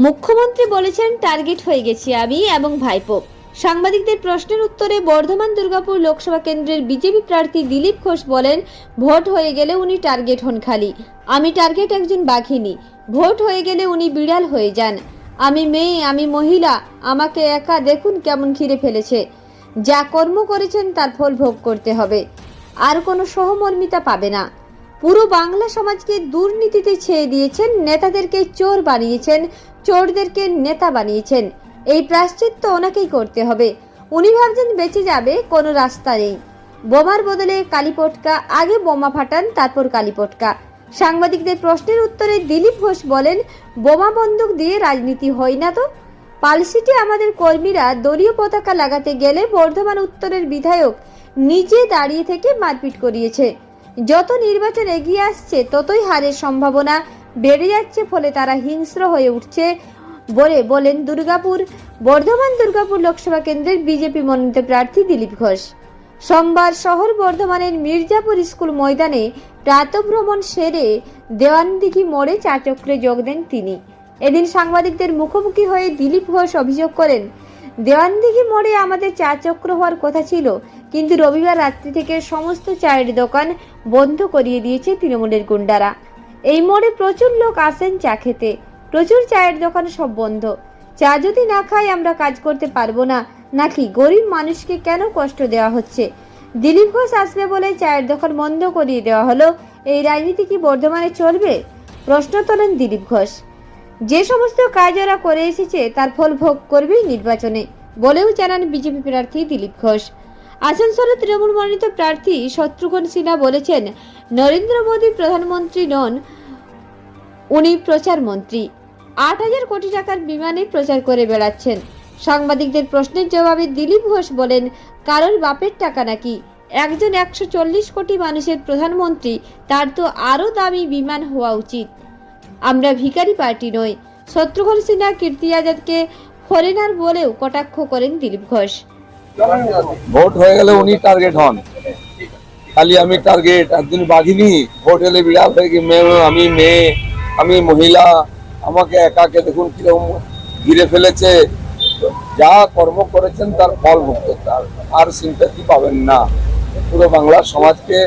মুখ্যমন্ত্রী বলেছেন, টার্গেট হয়ে গেছি আমি এবং ভাইপো। সাংবাদিকদের প্রশ্নের উত্তরে বর্ধমান দুর্গাপুর লোকসভা কেন্দ্রের বিজেপি প্রার্থী দিলীপ ঘোষ বলেন, ভোট হয়ে গেলে উনি টার্গেট হন খালি। আমি টার্গেট একজন বাঘিনী। ভোট হয়ে গেলে উনি বিড়াল হয়ে যান। আমি মেয়ে, আমি মহিলা, আমাকে একা দেখুন কেমন ঘিরে ফেলেছে। যা কর্ম করেছেন তার ফল ভোগ করতে হবে। আর কোনো সহমর্মিতা পাবে না। পুরো বাংলা সমাজকে দুর্নীতিতে ছেয়ে দিয়েছেন, নেতাদেরকে চোর বানিয়েছেন, চোরদেরকে নেতা বানিয়েছেন। এই প্রাশ্চিত্য ওনাকেই করতে হবে। উনি ভাবছেন বেঁচে যাবে, কোনো রাস্তা নেই। বোমার বদলে কালীপটকা আগে বোমা ফাটান, তারপর কালীপটকা সাংবাদিকদের প্রশ্নের উত্তরে দিলীপ ঘোষ বলেন, বোমা বন্দুক দিয়ে রাজনীতি হয় না তো? পালসিটে আমাদের কর্মীরা দলীয় পতাকা লাগাতে গেলে বর্ধমান উত্তরের বিধায়ক নিজে দাঁড়িয়ে থেকে মারপিট করিয়েছে। যত নির্বাচন এগিয়ে আসছে, ততই হারের সম্ভাবনা বেড়ে যাচ্ছে ফলে তারা হিংস্র হয়ে উঠছে বলে বলেন দুর্গাপুর, বর্ধমান দুর্গাপুর লোকসভা কেন্দ্রের বিজেপি মনোনীত প্রার্থী দিলীপ ঘোষ। সোমবার শহর বর্ধমানের মির্জাপুর স্কুল ময়দানে প্রাতভ্রমণ সেরে দেওয়ানদিঘি মোড়ে চাচক্রে যোগ দেন তিনি। এদিন সাংবাদিকদের মুখোমুখি হয়ে দিলীপ ঘোষ অভিযোগ করেন দেওয়ানদিঘি মোড়ে আমাদের চা চক্র হওয়ার কথা ছিল, কিন্তু রবিবার রাত্রি থেকে সমস্ত চায়ের দোকান বন্ধ করিয়ে দিয়েছে তৃণমূলের গুন্ডারা। এই মোড়ে প্রচুর লোক আসেন চা খেতে। প্রচুর চায়ের দোকান সব বন্ধ। চা যদি না খাই আমরা কাজ করতে পারব না। নাকি গরিব মানুষকে কেন কষ্ট দেওয়া হচ্ছে? দিলীপ ঘোষ আসবে বলে চায়ের দোকান বন্ধ করিয়ে দেওয়া হলো। এই রাজনীতি কি বর্ধমানে চলবে? প্রশ্ন তোলেন দিলীপ ঘোষ। যে সমস্ত কাজ ওরা করে এসেছে, তার ফল ভোগ করবেই নির্বাচনে, বলেও জানান বিজেপি প্রার্থী দিলীপ ঘোষ। আসানসোলে তৃণমূল মনোনীত প্রার্থী শত্রুঘ্ন সিনহা বলেছেন, নরেন্দ্র মোদী প্রধানমন্ত্রী নন, উনি প্রচার মন্ত্রী। আট হাজার কোটি টাকার বিমানে প্রচার করে বেড়াচ্ছেন। সাংবাদিকদের প্রশ্নের জবাবে দিলীপ ঘোষ বলেন, কারোর বাপের টাকা নাকি? একজন একশো চল্লিশ কোটি মানুষের প্রধানমন্ত্রী, তার তো আরও দামি বিমান হওয়া উচিত। আমরা ভিখারি পার্টি নই। শত্রুঘ্ন সিনহা, কীর্তি আজাদকে ফরেনার বলেও কটাক্ষ করেন দিলীপ ঘোষ। ভোট হয়ে গেলে উনি টার্গেট হন। খালি আমি টার্গেট একদিন বাঘিনী, ভোট এলে বিড়াল হয়ে গিয়ে মেয়ে, আমি মেয়ে, আমি মহিলা, আমাকে একাকে দেখুন কীরকম ঘিরে ফেলেছে। যা কর্ম করেছেন তার ফল ভোগ করতে হবে। আর সিম্পাথি পাবেন না। পুরো বাংলার সমাজকে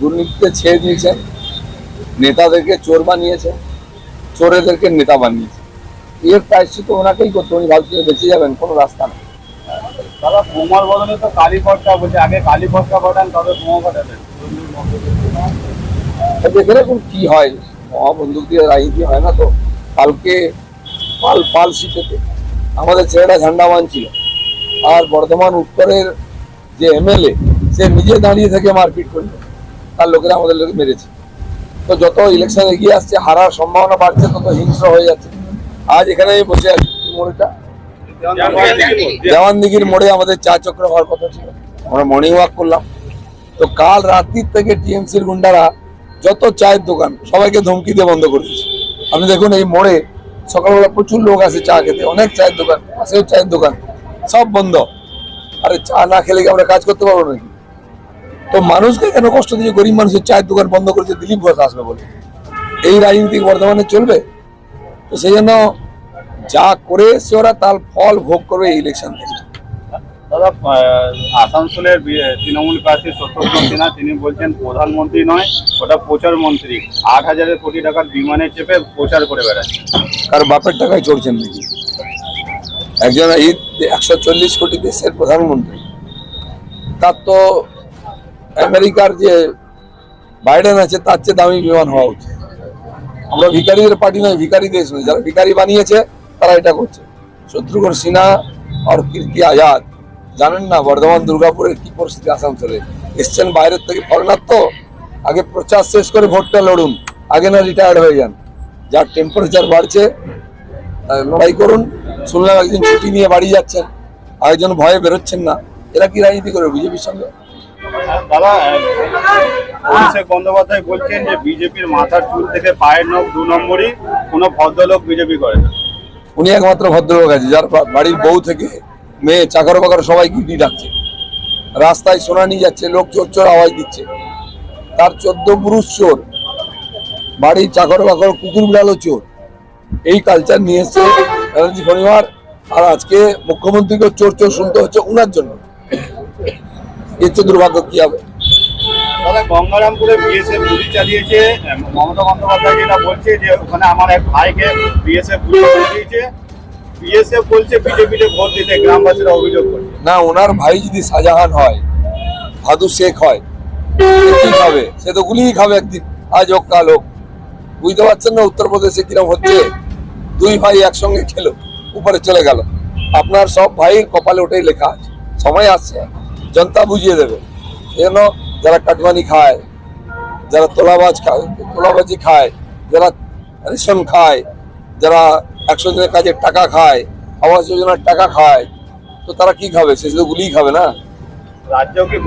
দুর্নীতিতে ছেড়ে দিয়েছেন। নেতাদেরকে চোর বানিয়েছেন। চোরেদেরকে নেতা বানিয়েছে। এর প্রায়শ্চিত ওনাকেই করতে উনি ভাবছিলেন বেঁচে যাবেন কোনো রাস্তা নেই। দাদা বোমার বদলে তো কালী বলছে আগে কালী ফাটান তবে বোমা ফাটাবেন দেখে রাখুন কি হয়? মহাবন্দুক দিয়ে রাজনীতি হয় না তো? কালকে পাল পাল সিটেতে। আমাদের ছেলেরা ঝান্ডা মানছিল আর বর্ধমান উত্তরের যে এমএলএ সে নিজে দাঁড়িয়ে থেকে মারপিট করল। তার লোকেরা আমাদের লোকে মেরেছে। তো যত ইলেকশন এগিয়ে আসছে, হারার সম্ভাবনা বাড়ছে, তত হিংস্র হয়ে যাচ্ছে। আজ এখানে বসে আছি মোড়টা দেওয়ানদিঘির মোড়ে আমাদের চা চক্র হওয়ার কথা ছিল। আমরা মর্নিং ওয়াক করলাম। তো কাল রাত্রির থেকে টিএমসির গুন্ডারা যত চায়ের দোকান, সবাইকে ধমকি দিয়ে বন্ধ করে দিয়েছে। আপনি দেখুন এই মোড়ে সকালবেলা প্রচুর লোক আসে চা খেতে। অনেক চায়ের দোকান, পাশেও চায়ের দোকান, সব বন্ধ। আরে চা না খেলে কি আমরা কাজ করতে পারব নাকি? তো মানুষকে কেন কষ্ট দিয়ে গরিব মানুষের চায়ের দোকান বন্ধ করেছে দিলীপ ঘোষ আসবে বলে? এই রাজনীতি বর্তমানে চলবে? তো সেই জন্য যা করে সে ওরা তার ফল ভোগ করবে এই ইলেকশন থেকে। দাদা আসানসোলের তৃণমূল প্রার্থী শত্রুঘ্ন সিনহা তিনি বলছেন প্রধানমন্ত্রী নয় ওটা প্রচার মন্ত্রী আট হাজারের কোটি টাকার বিমানে চেপে প্রচার করে বেড়াচ্ছে। কার বাপের টাকায় চড়ছেন নাকি? একজন এই একশো চল্লিশ কোটি দেশের প্রধানমন্ত্রী। তার তো আমেরিকার যে বাইডেন আছে, তার চেয়ে দামি বিমান হওয়া উচিত। আমরা ভিকারিদের পার্টি নয়, ভিকারি দেশ নয়। যারা ভিকারি বানিয়েছে, তারা এটা করছে। শত্রুঘ্ন সিনহা আর কীর্তি আজাদ, জানেন না বর্ধমান, দুর্গাপুরের কি পরিস্থিতি আসানসোলে? এসছেন বাইরের থেকে ফরেনার তো? আগে প্রচার শেষ করে ভোটটা লড়ুন। আগে না রিটায়ার্ড হয়ে যান। যার টেম্পারেচার বাড়ছে লড়াই করুন। শুনলাম একদিন ছুটি নিয়ে বাড়ি যাচ্ছেন, আরেকজন ভয়ে বেরোচ্ছেন না। এরা কি রাজনীতি করে, বিজেপির সঙ্গে? অভিষেক বন্দ্যোপাধ্যায় বলছেন যে বিজেপির মাথার চুল থেকে পায়ের নখ দু নম্বরই কোনো ভদ্রলোক বিজেপি করে না। উনি একমাত্র ভদ্রলোক আছে, যার বাড়ির বউ থেকে মেয়ে চাকর বাকর সবাই গিটি ডাকছে। রাস্তায় সোনা নিয়ে যাচ্ছে, লোক চোর চোর আওয়াজ দিচ্ছে। তার চোদ্দ পুরুষ চোর, বাড়ির চাকর বাকর, কুকুর বিড়ালও চোর। এই কালচার নিয়ে এসছে ব্যানার্জি পরিবার, আর আজকে মুখ্যমন্ত্রীকে চোর চোর শুনতে হচ্ছে উনার জন্য। এর চেয়ে দুর্ভাগ্য কি হবে? দাদা গঙ্গারামপুরে বিএসএফ গুলি চালিয়েছে মমতা বন্দ্যোপাধ্যায় যেটা বলছে যে ওখানে আমার এক ভাইকে বিএসএফ গুলি চালিয়েছে। বিএসএফ বলছে বিজেপিতে ভোট দিতে গ্রামবাসীরা অভিযোগ করছে। না ওনার ভাই যদি শাহজাহান হয় ভাদু শেখ হয় সে কি খাবে? সে তো গুলিই খাবে একদিন আজ হোক কাল হোক। বুঝতে পারছেন না উত্তরপ্রদেশে কিরম হচ্ছে? দুই ভাই একসঙ্গে খেলো উপরে চলে গেল। আপনার সব ভাইয়ের কপালে ওটাই লেখা আছে সময় আসছে। জনতা বুঝিয়ে দেবে। যেন যারা কাটমানি খায় যারা তোলাবাজ খায় তোলাবাজি খায় যারা রেশন খায় যারা একশো দিনের কাজের টাকা খায় আবাস যোজনার টাকা খায় তো তারা কি খাবে? সে শুধু গুলিই খাবে না? কি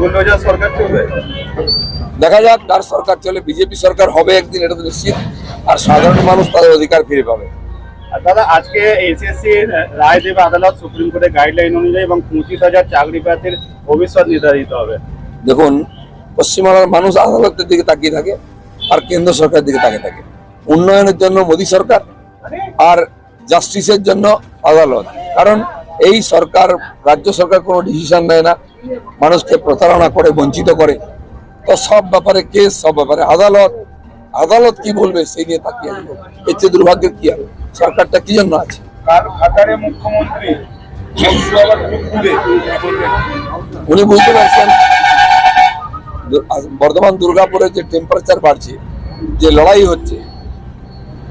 সরকার চলবে? দেখা যাক কার সরকার চলে বিজেপি সরকার হবে একদিন এটা তো নিশ্চিত। আর সাধারণ মানুষ তাদের অধিকার ফিরে পাবে। দাদা, আজকে এসএসসি রায় দেবে আদালত সুপ্রিম কোর্টের গাইডলাইন অনুযায়ী এবং পঁচিশ হাজার চাকরি প্রার্থীর ভবিষ্যৎ নির্ধারিত হবে। দেখুন, পশ্চিমবাংলার মানুষ আদালতের দিকে তাকিয়ে থাকে, আর কেন্দ্র সরকারের দিকে তাকিয়ে থাকে। উন্নয়নের জন্য মোদী সরকার আর জাস্টিসের জন্য আদালত। কারণ এই সরকার, রাজ্য সরকার কোনো ডিসিশন নেয় না। মানুষকে প্রতারণা করে, বঞ্চিত করে। তো সব ব্যাপারে কেস, সব ব্যাপারে আদালত। আদালত কি বলবে, সেই নিয়ে তাকিয়ে। এর চেয়ে দুর্ভাগ্যের কি হবে সরকারটা কি জন্য আছে? কার খাতারে মুখ্যমন্ত্রী উনি বুঝতে পারছেন বর্ধমান দুর্গাপুরে যে টেম্পারেচার বাড়ছে যে লড়াই হচ্ছে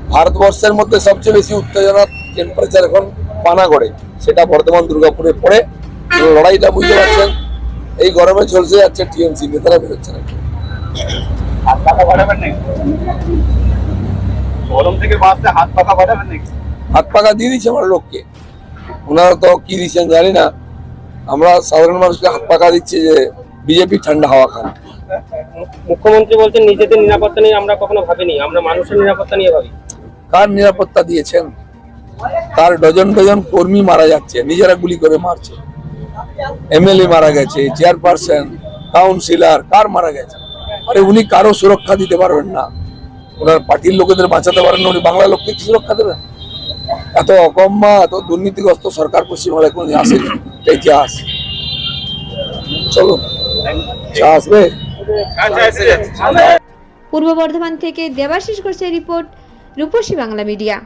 ভারতবর্ষের মধ্যে সবচেয়ে বেশি উত্তেজনা টেম্পারেচার এখন পানাগড়ে সেটা বর্ধমান দুর্গাপুরে পড়ে লড়াইটা বুঝতে পারছেন এই গরমে চলছে যাচ্ছে টিএমসি নেতারা বেরোচ্ছে না। গরম থেকে বাঁচতে হাত পাখা নাকি? হাত পাকা দিয়ে দিচ্ছে আমার লোককে। ওনারা তো কি দিচ্ছেন জানি না। আমরা সাধারণ মানুষকে হাত পাকা দিচ্ছি যে বিজেপি ঠান্ডা হাওয়া খান। মুখ্যমন্ত্রী বলছেন নিজেদের নিরাপত্তা নিয়ে আমরা কখনো ভাবিনি। আমরা মানুষের নিরাপত্তা নিয়ে ভাবি। কার নিরাপত্তা দিয়েছেন? তার ডজন ডজন কর্মী মারা যাচ্ছে। নিজেরা গুলি করে মারছে। এমএলএ মারা গেছে চেয়ারপারসন কাউন্সিলর কার মারা গেছে? আরে উনি কারও সুরক্ষা দিতে পারবেন না। ওনার পার্টির লোকেদের বাঁচাতে পারেন উনি বাংলা লোককে কি সুরক্ষা দেবেন? এত অকম্মা, এত দুর্নীতিগ্রস্ত সরকার পশ্চিমবাংলায় কোনো আসেনি। এটা ইতিহাস চলো আসবে? পূর্ব বর্ধমান থেকে দেবাশিস ঘোষের রিপোর্ট, রূপসী বাংলা মিডিয়া।